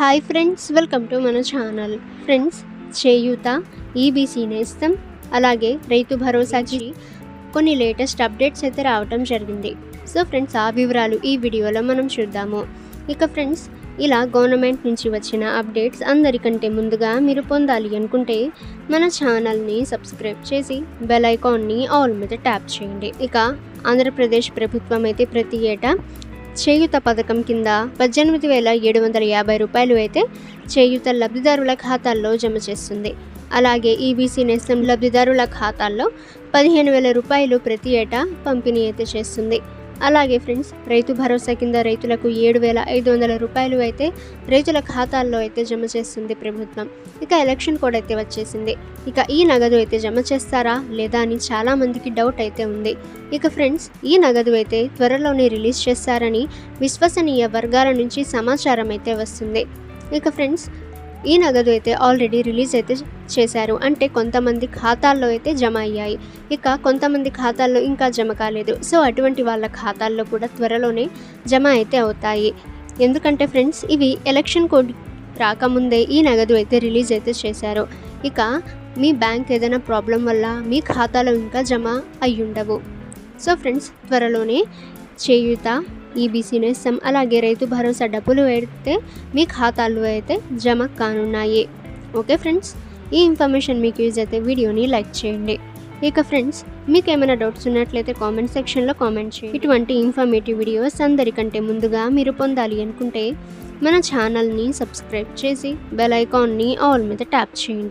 Hi friends welcome to మన channel friends చేయూత EBC నేస్తం అలాగే రైతు భరోసాకి కొన్ని లేటెస్ట్ అప్డేట్స్ అయితే రావటం జరిగింది. సో ఫ్రెండ్స్ ఆ వివరాలు ఈ వీడియోలో మనం చూద్దాము. ఇక ఫ్రెండ్స్ ఇలా గవర్నమెంట్ నుంచి వచ్చిన అప్డేట్స్ అందరికంటే ముందుగా మీరు పొందాలి అనుకుంటే మన ఛానల్ని సబ్స్క్రైబ్ చేసి బెల్ ఐకాన్ని ఆల్ మీద ట్యాప్ చేయండి. ఇక ఆంధ్రప్రదేశ్ ప్రభుత్వం అయితే ప్రతి ఏటా చేయూత పథకం కింద పద్దెనిమిది వేల ఏడు వందల యాభై రూపాయలు అయితే చేయూత లబ్ధిదారుల ఖాతాల్లో జమ చేస్తుంది. అలాగే ఈబీసీ నేస్తం లబ్ధిదారుల ఖాతాల్లో పదిహేను వేల రూపాయలు ప్రతి ఏటా పంపిణీ అయితే చేస్తుంది. అలాగే ఫ్రెండ్స్ రైతు భరోసా కింద రైతులకు ఏడు వేల ఐదు వందల రూపాయలు అయితే రైతుల ఖాతాల్లో అయితే జమ చేస్తుంది ప్రభుత్వం. ఇక ఎలక్షన్ కోడ్ అయితే వచ్చేసింది. ఇక ఈ నగదు అయితే జమ చేస్తారా లేదా అని చాలామందికి డౌట్ అయితే ఉంది. ఇక ఫ్రెండ్స్ ఈ నగదు అయితే త్వరలోనే రిలీజ్ చేస్తారని విశ్వసనీయ వర్గాల నుంచి సమాచారం అయితే వస్తుంది. ఇక ఫ్రెండ్స్ ఈ నగదు అయితే ఆల్రెడీ రిలీజ్ అయితే చేశారు. అంటే కొంతమంది ఖాతాల్లో అయితే జమ అయ్యాయి. ఇక కొంతమంది ఖాతాల్లో ఇంకా జమ కాలేదు. సో అటువంటి వాళ్ళ ఖాతాల్లో కూడా త్వరలోనే జమ అయితే అవుతాయి. ఎందుకంటే ఫ్రెండ్స్ ఇవి ఎలక్షన్ కోడ్ రాకముందే ఈ నగదు అయితే రిలీజ్ అయితే చేశారు. ఇక మీ బ్యాంక్ ఏదైనా ప్రాబ్లం వల్ల మీ ఖాతాలో ఇంకా జమ అయ్యుండవు. సో ఫ్రెండ్స్ త్వరలోనే చేయూత ఈబీసీ నేస్తం అలాగే రైతు భరోసా డబ్బులు అయితే మీ ఖాతాల్లో అయితే జమ కానున్నాయి. Okay friends? ఈ ఇన్ఫర్మేషన్ మీకు యూజ్ అయితే వీడియోని లైక్ చేయండి. ఇక ఫ్రెండ్స్ మీకు ఏమైనా డౌట్స్ ఉన్నట్లయితే కామెంట్ సెక్షన్లో కామెంట్ చేయండి. ఇటువంటి ఇన్ఫర్మేటివ్ వీడియోస్ అందరికంటే ముందుగా మీరు పొందాలి అనుకుంటే మన ఛానల్ని సబ్స్క్రైబ్ చేసి బెల్ ఐకాన్ని ఆల్ మీద ట్యాప్ చేయండి.